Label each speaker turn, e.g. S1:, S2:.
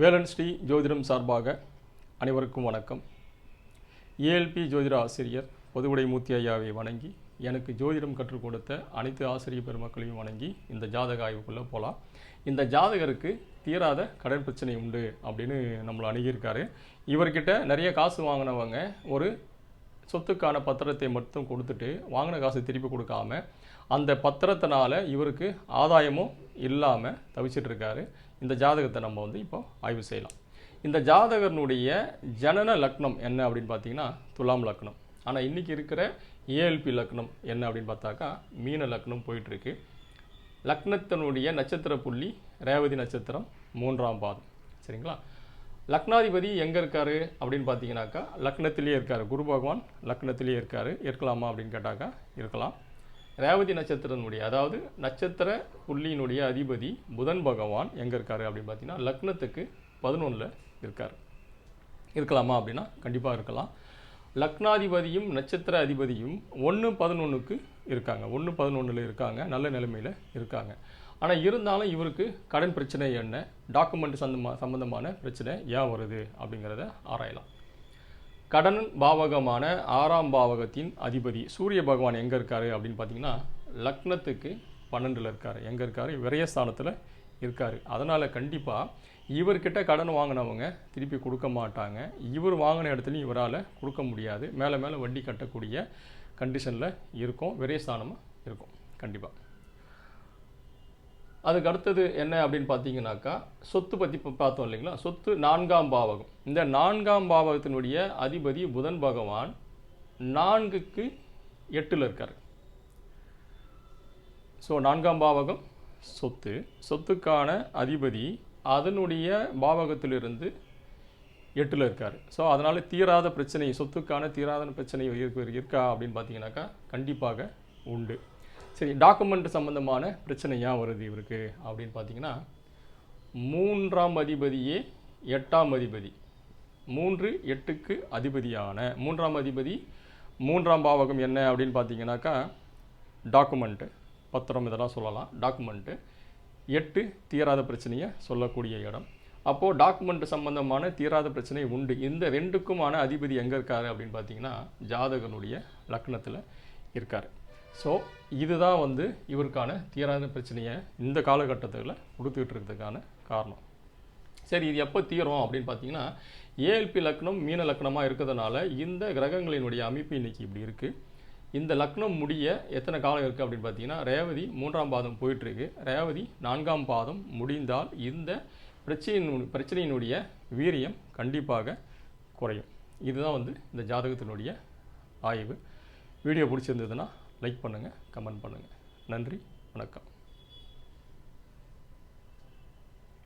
S1: வேலன் ஸ்ரீ ஜோதிடம் சார்பாக அனைவருக்கும் வணக்கம். ஏஎல்பி ஜோதிட ஆசிரியர் பொதுவுடை மூர்த்தி ஐயாவை வணங்கி எனக்கு ஜோதிடம் கற்றுக் கொடுத்த அனைத்து ஆசிரியர் பெருமக்களையும் வணங்கி இந்த ஜாதக ஆய்வுக்குள்ளே போகலாம் இந்த ஜாதகருக்கு தீராத கடன் பிரச்சனை உண்டு அப்படின்னு நம்மளை அணுகியிருக்காரு. இவர்கிட்ட நிறைய காசு வாங்கினவங்க ஒரு சொத்துக்கான பத்திரத்தை மட்டும் கொடுத்துட்டு வாங்கின காசு திருப்பி கொடுக்காம அந்த பத்திரத்தினால இவருக்கு ஆதாயமும் இல்லாமல் தவிச்சிட்டு இருக்காரு. இந்த ஜாதகத்தை நம்ம வந்து இப்போ ஆய்வு செய்யலாம். இந்த ஜாதகனுடைய ஜனன லக்னம் என்ன அப்படின்னு பார்த்தீங்கன்னா துலாம் லக்னம். ஆனால் இன்னைக்கு இருக்கிற ஏஎல்பி லக்னம் என்ன அப்படின்னு பார்த்தாக்கா மீன லக்னம் போயிட்டுருக்கு. லக்னத்தினுடைய நட்சத்திர புள்ளி ரேவதி நட்சத்திரம் மூன்றாம் பாதம். சரிங்களா? லக்னாதிபதி எங்கே இருக்காரு அப்படின்னு பார்த்தீங்கன்னாக்கா லக்னத்திலேயே இருக்கார். குரு பகவான் லக்னத்திலேயே இருக்கார். இருக்கலாமா அப்படின்னு கேட்டாக்கா இருக்கலாம். ரேவதி நட்சத்திரனுடைய அதாவது நட்சத்திர புள்ளியினுடைய அதிபதி புதன் பகவான் எங்கே இருக்காரு அப்படின்னு பார்த்தீங்கன்னா லக்னத்துக்கு பதினொன்றில் இருக்கார். இருக்கலாமா அப்படின்னா கண்டிப்பாக இருக்கலாம். லக்னாதிபதியும் நட்சத்திர அதிபதியும் ஒன்று பதினொன்றுக்கு இருக்காங்க. ஒன்று பதினொன்றில் இருக்காங்க. நல்ல நிலைமையில் இருக்காங்க. ஆனால் இருந்தாலும் இவருக்கு கடன் பிரச்சனை என்ன? டாக்குமெண்ட் சந்தமா சம்மந்தமான பிரச்சனை ஏன் வருது அப்படிங்கிறத ஆராயலாம். கடன் பாவகமான ஆறாம் பாவகத்தின் அதிபதி சூரிய பகவான் எங்கே இருக்கார் அப்படின்னு பார்த்தீங்கன்னா லக்னத்துக்கு பன்னெண்டில் இருக்கார். எங்கே இருக்கார்? விரயஸ்தானத்தில் இருக்கார். அதனால் கண்டிப்பாக இவர்கிட்ட கடன் வாங்கினவங்க திருப்பி கொடுக்க மாட்டாங்க. இவர் வாங்கின இடத்துலையும் இவரால் கொடுக்க முடியாது. மேலே மேலே வட்டி கட்டக்கூடிய கண்டிஷனில் இருக்கும். விரயஸ்தானமாக இருக்கும். கண்டிப்பாக அதுக்கு அடுத்தது என்ன அப்படின்னு பார்த்தீங்கன்னாக்கா சொத்து பற்றி இப்போ பார்த்தோம் இல்லைங்களா? சொத்து நான்காம் பாவகம். இந்த நான்காம் பாவகத்தினுடைய அதிபதி புதன் பகவான் நான்குக்கு எட்டில் இருக்கார். ஸோ நான்காம் பாவகம் சொத்து. சொத்துக்கான அதிபதி அதனுடைய பாவகத்திலிருந்து எட்டில் இருக்கார். ஸோ அதனால் தீராத பிரச்சனை சொத்துக்கான தீராத பிரச்சனை இருக்கா அப்படின்னு பார்த்தீங்கன்னாக்கா கண்டிப்பாக உண்டு. சரி டாக்குமெண்ட் சம்மந்தமான பிரச்சனை ஏன் வருது இவருக்கு? அப்படின்னு பார்த்தீங்கன்னா மூன்றாம் அதிபதியே எட்டாம் அதிபதி. மூன்று எட்டுக்கு அதிபதியான மூன்றாம் அதிபதி மூன்றாம் பாவகம் என்ன அப்படின்னு பார்த்தீங்கன்னாக்கா டாக்குமெண்ட்டு பத்திரம் இதெல்லாம் சொல்லலாம். டாக்குமெண்ட்டு எட்டு தீராத பிரச்சனையை சொல்லக்கூடிய இடம். அப்போது டாக்குமெண்ட் சம்பந்தமான தீராத பிரச்சனை உண்டு. இந்த ரெண்டுக்குமான அதிபதி எங்கே இருக்காரு அப்படின்னு பார்த்தீங்கன்னா ஜாதகனுடைய லக்னத்தில் இருக்கார். ஸோ இதுதான் வந்து இவருக்கான தீராத பிரச்சனையை இந்த காலகட்டத்தில் கொடுத்துக்கிட்டு இருக்கிறதுக்கான காரணம். சரி இது எப்போ தீரும் அப்படின்னு பார்த்தீங்கன்னா ஏஎல்பி லக்னம் மீன லக்னமாக இருக்கிறதுனால இந்த கிரகங்களினுடைய அமைப்பு இன்னைக்கு இப்படி இருக்குது இந்த லக்னம் முடிய எத்தனை காலம் இருக்குது அப்படின்னு பார்த்தீங்கன்னா ரேவதி மூன்றாம் பாதம் போயிட்டுருக்கு. ரேவதி நான்காம் பாதம் முடிந்தால் இந்த பிரச்சனையினு பிரச்சனையினுடைய வீரியம் கண்டிப்பாக குறையும். இதுதான் வந்து இந்த ஜாதகத்தினுடைய ஆய்வு. வீடியோ பிடிச்சிருந்ததுன்னா லைக் பண்ணுங்கள் கமெண்ட் பண்ணுங்கள் நன்றி வணக்கம்.